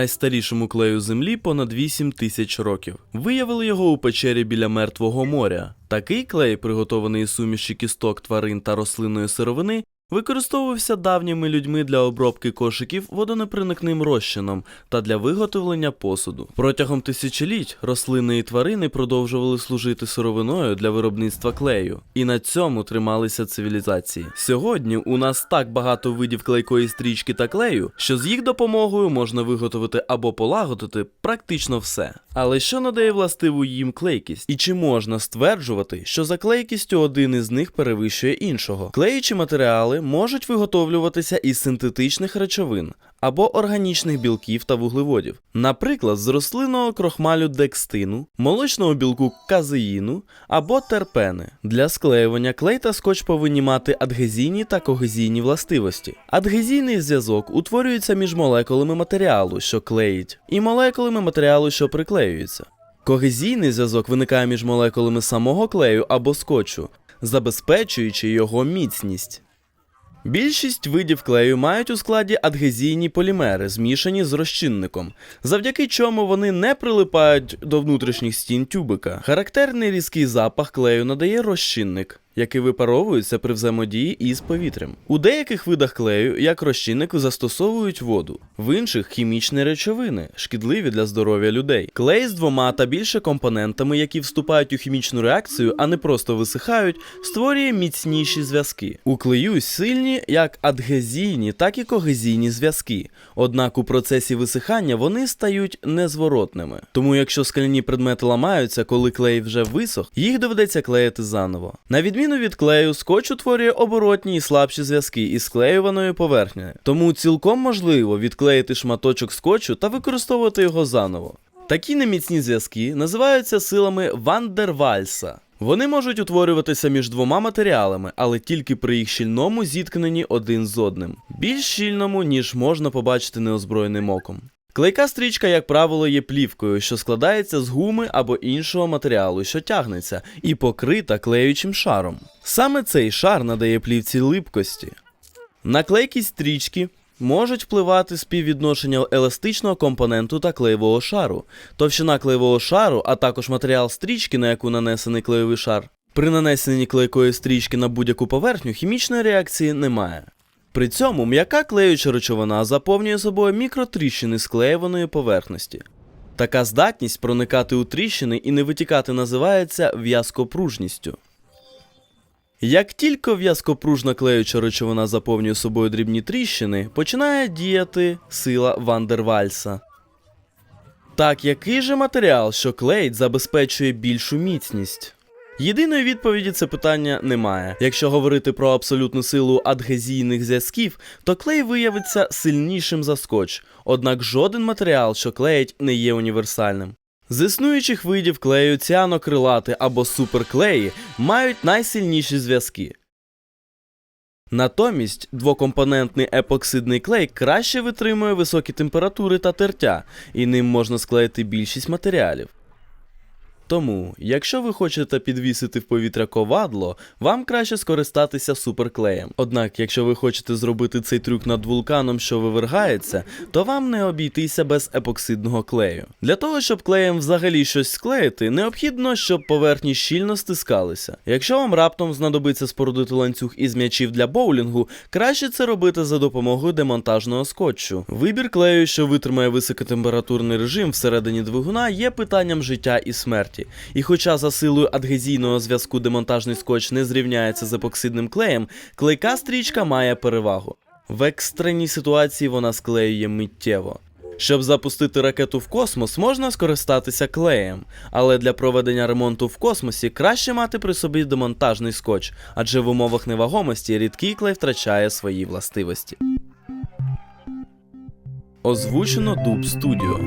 найстарішому клею землі понад 8 тисяч років. Виявили його у печері біля Мертвого моря. Такий клей, приготований із суміші кісток тварин та рослинної сировини, використовувався давніми людьми для обробки кошиків водонепроникним розчином та для виготовлення посуду. Протягом тисячоліть рослини і тварини продовжували служити сировиною для виробництва клею, і на цьому трималися цивілізації. Сьогодні у нас так багато видів клейкої стрічки та клею, що з їх допомогою можна виготовити або полагодити практично все. Але що надає властиву їм клейкість? І чи можна стверджувати, що за клейкістю один із них перевищує іншого? Клеючі матеріали можуть виготовлюватися із синтетичних речовин або органічних білків та вуглеводів, наприклад, з рослинного крохмалю декстину, молочного білку казеїну або терпени. Для склеювання клей та скотч повинні мати адгезійні та когезійні властивості. Адгезійний зв'язок утворюється між молекулами матеріалу, що клеїть, і молекулами матеріалу, що приклеюється. Когезійний зв'язок виникає між молекулами самого клею або скотчу, забезпечуючи його міцність. Більшість видів клею мають у складі адгезійні полімери, змішані з розчинником, завдяки чому вони не прилипають до внутрішніх стін тюбика. Характерний різкий запах клею надає розчинник, який випаровується при взаємодії із повітрям. У деяких видах клею, як розчинник, застосовують воду, в інших хімічні речовини, шкідливі для здоров'я людей. Клей з двома та більше компонентами, які вступають у хімічну реакцію, а не просто висихають, створює міцніші зв'язки. У клею сильні як адгезійні, так і когезійні зв'язки. Однак у процесі висихання вони стають незворотними. Тому якщо скляні предмети ламаються, коли клей вже висох, їх доведеться клеїти заново. На відміну від клею, скотч утворює оборотні і слабші зв'язки із склеюваною поверхнею. Тому цілком можливо відклеїти шматочок скотчу та використовувати його заново. Такі неміцні зв'язки називаються силами Вандервальса. Вони можуть утворюватися між двома матеріалами, але тільки при їх щільному зіткненні один з одним, більш щільному, ніж можна побачити неозброєним оком. Клейка стрічка, як правило, є плівкою, що складається з гуми або іншого матеріалу, що тягнеться, і покрита клеючим шаром. Саме цей шар надає плівці липкості. На клейкість стрічки можуть впливати співвідношення еластичного компоненту та клеєвого шару, товщина клеєвого шару, а також матеріал стрічки, на яку нанесений клеєвий шар. При нанесенні клейкої стрічки на будь-яку поверхню хімічної реакції немає. При цьому м'яка клеюча речовина заповнює собою мікротріщини склеюваної поверхності. Така здатність проникати у тріщини і не витікати називається в'язкопружністю. Як тільки в'язкопружна клеюча речовина заповнює собою дрібні тріщини, починає діяти сила Вандервальса. Так, який же матеріал, що клеїть, забезпечує більшу міцність? Єдиної відповіді це питання немає. Якщо говорити про абсолютну силу адгезійних зв'язків, то клей виявиться сильнішим за скотч, однак жоден матеріал, що клеїть, не є універсальним. З існуючих видів клею ціанокрилати або суперклеї мають найсильніші зв'язки. Натомість двокомпонентний епоксидний клей краще витримує високі температури та тертя, і ним можна склеїти більшість матеріалів. Тому, якщо ви хочете підвісити в повітря ковадло, вам краще скористатися суперклеєм. Однак, якщо ви хочете зробити цей трюк над вулканом, що вивергається, то вам не обійтися без епоксидного клею. Для того, щоб клеєм взагалі щось склеїти, необхідно, щоб поверхні щільно стискалися. Якщо вам раптом знадобиться спорудити ланцюг із м'ячів для боулінгу, краще це робити за допомогою демонтажного скотчу. Вибір клею, що витримає високотемпературний режим всередині двигуна, є питанням життя і смерті. І хоча за силою адгезійного зв'язку демонтажний скотч не зрівняється з епоксидним клеєм, клейка стрічка має перевагу. В екстреній ситуації вона склеює миттєво. Щоб запустити ракету в космос, можна скористатися клеєм, але для проведення ремонту в космосі краще мати при собі демонтажний скотч, адже в умовах невагомості рідкий клей втрачає свої властивості. Озвучено Дуб Студіо.